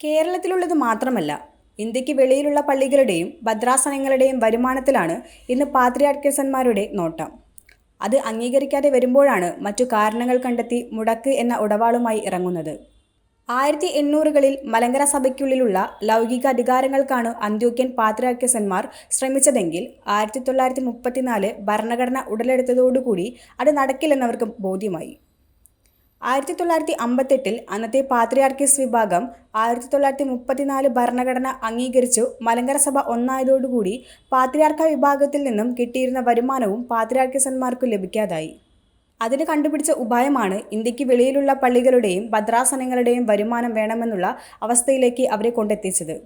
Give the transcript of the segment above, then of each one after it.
കേരളത്തിലുള്ളത് മാത്രമല്ല ഇന്ത്യയ്ക്ക് വെളിയിലുള്ള പള്ളികളുടെയും ഭദ്രാസനങ്ങളുടെയും വരുമാനത്തിലാണ് ഇന്ന് പാത്രിയാർക്കേസന്മാരുടെ നോട്ടം. അത് അംഗീകരിക്കാതെ വരുമ്പോഴാണ് മറ്റു കാരണങ്ങൾ കണ്ടെത്തി മുടക്ക് എന്ന ഉടവാളുമായി ഇറങ്ങുന്നത്. ആയിരത്തി എണ്ണൂറുകളിൽ മലങ്കര സഭയ്ക്കുള്ളിലുള്ള ലൗകിക അധികാരങ്ങൾക്കാണ് അന്ത്യോക്യൻ പാത്രിയാർക്കീസന്മാർ ശ്രമിച്ചതെങ്കിൽ ആയിരത്തി തൊള്ളായിരത്തി മുപ്പത്തിനാല് ഭരണഘടന ഉടലെടുത്തതോടുകൂടി അത് നടക്കില്ലെന്നവർക്ക് ബോധ്യമായി. ആയിരത്തി തൊള്ളായിരത്തി അമ്പത്തെട്ടിൽ അന്നത്തെ പാത്രിയാർക്കീസ് വിഭാഗം ആയിരത്തി തൊള്ളായിരത്തി മുപ്പത്തിനാല് ഭരണഘടന അംഗീകരിച്ചു. മലങ്കര സഭ ഒന്നായതോടുകൂടി പാത്രിയാർക്ക വിഭാഗത്തിൽ നിന്നും കിട്ടിയിരുന്ന വരുമാനവും പാത്രിയാർക്കീസന്മാർക്ക് ലഭിക്കാതായി. അതിന് കണ്ടുപിടിച്ച ഉപായമാണ് ഇന്ത്യയ്ക്ക് വെളിയിലുള്ള പള്ളികളുടെയും ഭദ്രാസനങ്ങളുടെയും വരുമാനം വേണമെന്നുള്ള അവസ്ഥയിലേക്ക് അവരെ കൊണ്ടെത്തിച്ചത്.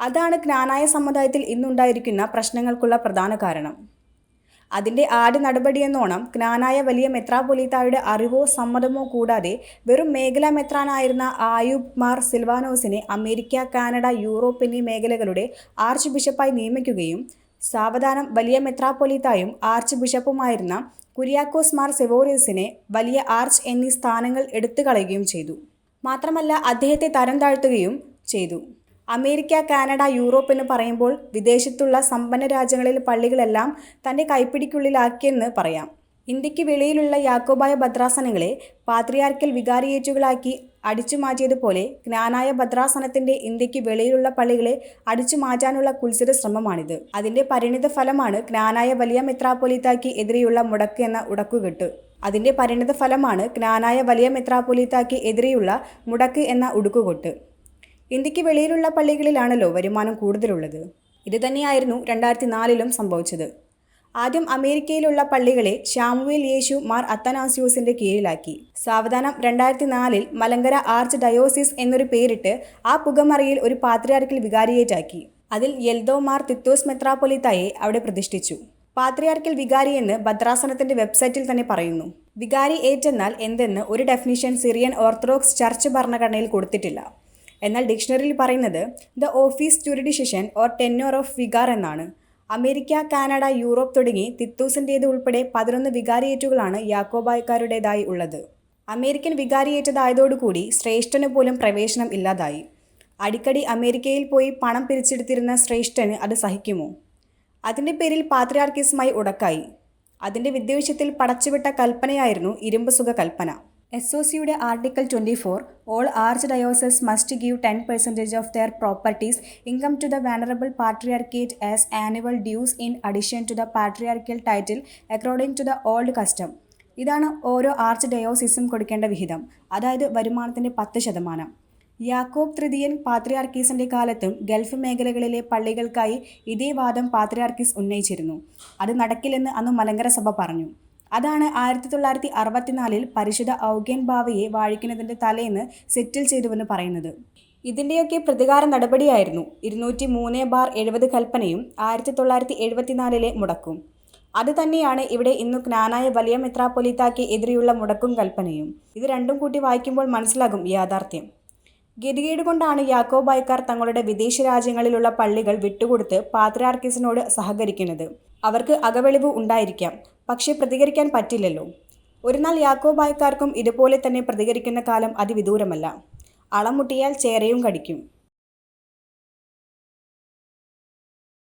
അതാണ് ജ്ഞാനായ സമുദായത്തിൽ ഇന്നുണ്ടായിരിക്കുന്ന പ്രശ്നങ്ങൾക്കുള്ള പ്രധാന കാരണം. അതിന്റെ ആദ്യ നടപടിയെന്നോണം ജ്ഞാനായ വലിയ മെത്രാപൊലീത്തായുടെ അറിവോ സമ്മതമോ കൂടാതെ വെറും മേഖലാ മെത്രാനായിരുന്ന ആയുബ് മാർ സിൽവാനോസിനെ അമേരിക്ക കാനഡ യൂറോപ്പ് എന്നീ മേഖലകളുടെ ആർച്ച് ബിഷപ്പായി നിയമിക്കുകയും സാവധാനം വലിയ മെത്രാപൊലീത്തായും ആർച്ച് ബിഷപ്പുമായിരുന്ന കുര്യാക്കോസ് മാർ സെവോറിയസിനെ വലിയ ആർച്ച് എന്നീ സ്ഥാനങ്ങൾ എടുത്തു കളയുകയും ചെയ്തു. മാത്രമല്ല അദ്ദേഹത്തെ തരം താഴ്ത്തുകയും ചെയ്തു. അമേരിക്ക കാനഡ യൂറോപ്പ് എന്ന് പറയുമ്പോൾ വിദേശത്തുള്ള സമ്പന്ന രാജ്യങ്ങളിൽ പള്ളികളെല്ലാം തന്റെ കൈപ്പിടിക്കുള്ളിലാക്കിയെന്ന് പറയാം. ഇന്ത്യയ്ക്ക് വെളിയിലുള്ള യാക്കോബായ ഭദ്രാസനങ്ങളെ പാത്രിയാർക്കൽ വികാരിയേറ്റുകളാക്കി അടിച്ചു മാറ്റിയതുപോലെ ജ്ഞാനായ ഭദ്രാസനത്തിന്റെ ഇന്ത്യയ്ക്ക് വെളിയിലുള്ള പള്ളികളെ അടിച്ചു മാറ്റാനുള്ള കുൽസിത ശ്രമമാണിത്. അതിന്റെ പരിണിത ഫലമാണ് ജ്ഞാനായ വലിയ മെത്രാപ്പൊലിത്താക്കി എതിരെയുള്ള മുടക്ക് എന്ന ഉടക്കുകെട്ട്. അതിന്റെ പരിണിത ഫലമാണ് ജ്ഞാനായ വലിയ മെത്രാപ്പൊലിത്താക്കി എതിരെയുള്ള മുടക്ക് എന്ന ഉടുക്കുകൊട്ട്. ഇന്ത്യയ്ക്ക് വെളിയിലുള്ള പള്ളികളിലാണല്ലോ വരുമാനം കൂടുതലുള്ളത്. ഇതുതന്നെയായിരുന്നു രണ്ടായിരത്തി നാലിലും സംഭവിച്ചത്. ആദ്യം അമേരിക്കയിലുള്ള പള്ളികളെ ശ്യാമുവേൽ യേശു മാർ അത്തനാസ്യൂസിന്റെ കീഴിലാക്കി. സാവധാനം രണ്ടായിരത്തി നാലിൽ മലങ്കര ആർച്ച് ഡയോസിസ് എന്നൊരു പേരിട്ട് ആ പുകമറയിൽ ഒരു പാത്രിയാർക്കിൽ വികാരിയേറ്റാക്കി. അതിൽ യെൽദോ മാർ തിത്തോസ് മെത്രാപൊലിത്തായെ അവിടെ പ്രതിഷ്ഠിച്ചു. പാത്രിയാർക്കിൽ വികാരി എന്ന് ഭദ്രാസനത്തിന്റെ വെബ്സൈറ്റിൽ തന്നെ പറയുന്നു. വികാരി ഏറ്റെന്നാൽ എന്തെന്ന് ഒരു ഡെഫിനിഷൻ സിറിയൻ ഓർത്തഡോക്സ് ചർച്ച് ഭരണഘടനയിൽ കൊടുത്തിട്ടില്ല. എന്നാൽ ഡിക്ഷണറിയിൽ പറയുന്നത് the office jurisdiction or tenure of vicar എന്നാണ്. അമേരിക്ക കാനഡ യൂറോപ്പ് തുടങ്ങി തിത്തൂസിന്റേത് ഉൾപ്പെടെ പതിനൊന്ന് വികാരിയേറ്റുകളാണ് യാക്കോബായക്കാരുടേതായി ഉള്ളത്. അമേരിക്കൻ വികാരിയേറ്റതായതോടുകൂടി ശ്രേഷ്ഠന് പോലും പ്രവേശനം ഇല്ലാതായി. അടിക്കടി അമേരിക്കയിൽ പോയി പണം പിരിച്ചെടുത്തിരുന്ന ശ്രേഷ്ഠന് അത് സഹിക്കുമോ? അതിന്റെ പേരിൽ പാത്രിയാർക്കീസുമായി ഉടക്കായി. അതിന്റെ വിദ്വേഷത്തിൽ പടച്ചുവിട്ട കൽപ്പനയായിരുന്നു ഇരുമ്പ് സുഖ കൽപ്പന എസ് ഒ സിയുടെ article twenty four all arch diocese must give ten percentage of their properties income to the vulnerable patriarchate as annual dues in addition to the patriarchal title according to the old custom ഇതാണ് ഓരോ arch ഡയോസിസും കൊടുക്കേണ്ട വിഹിതം അതായത് വരുമാനത്തിന്റെ പത്ത് ശതമാനം. യാക്കോബ് തൃതീയൻ പാത്രിയാർക്കീസിന്റെ കാലത്തും ഗൾഫ് മേഖലകളിലെ പള്ളികൾക്കായി ഇതേ വാദം പാത്രിയാർക്കീസ് ഉന്നയിച്ചിരുന്നു. അത് നടക്കില്ലെന്ന് അന്ന് മലങ്കര സഭ പറഞ്ഞു. അതാണ് ആയിരത്തി തൊള്ളായിരത്തി അറുപത്തിനാലിൽ പരിശുദ്ധ ഔഗേൻ ബാവയെ വാഴിക്കുന്നതിന്റെ തലേന്ന് സെറ്റിൽ ചെയ്തുവെന്ന് പറയുന്നത്. ഇതിന്റെയൊക്കെ പ്രതികാര നടപടിയായിരുന്നു ഇരുന്നൂറ്റി മൂന്ന് ബാർ എഴുപത് കൽപ്പനയും ആയിരത്തി തൊള്ളായിരത്തി എഴുപത്തിനാലിലെ മുടക്കും. അത് തന്നെയാണ് ഇവിടെ ഇന്നു ജ്ഞാനായ വലിയ മെത്രാപ്പൊലിത്താക്ക് എതിരെയുള്ള മുടക്കും കൽപ്പനയും. ഇത് രണ്ടും കൂട്ടി വായിക്കുമ്പോൾ മനസ്സിലാകും യാഥാർത്ഥ്യം. ഗതികേട് കൊണ്ടാണ് യാക്കോബായ്ക്കാർ തങ്ങളുടെ വിദേശ രാജ്യങ്ങളിലുള്ള പള്ളികൾ വിട്ടുകൊടുത്ത് പാത്രാർക്കിസിനോട് സഹകരിക്കുന്നത്. അവർക്ക് അകവെളിവ് ഉണ്ടായിരിക്കാം. പക്ഷേ പ്രതികരിക്കാൻ പറ്റില്ലല്ലോ. ഒരു നാൾ യാക്കോബായ്ക്കാർക്കും ഇതുപോലെ തന്നെ പ്രതികരിക്കുന്ന കാലം അതിവിദൂരമല്ല. അളമുട്ടിയാൽ ചേരയും കടിക്കും.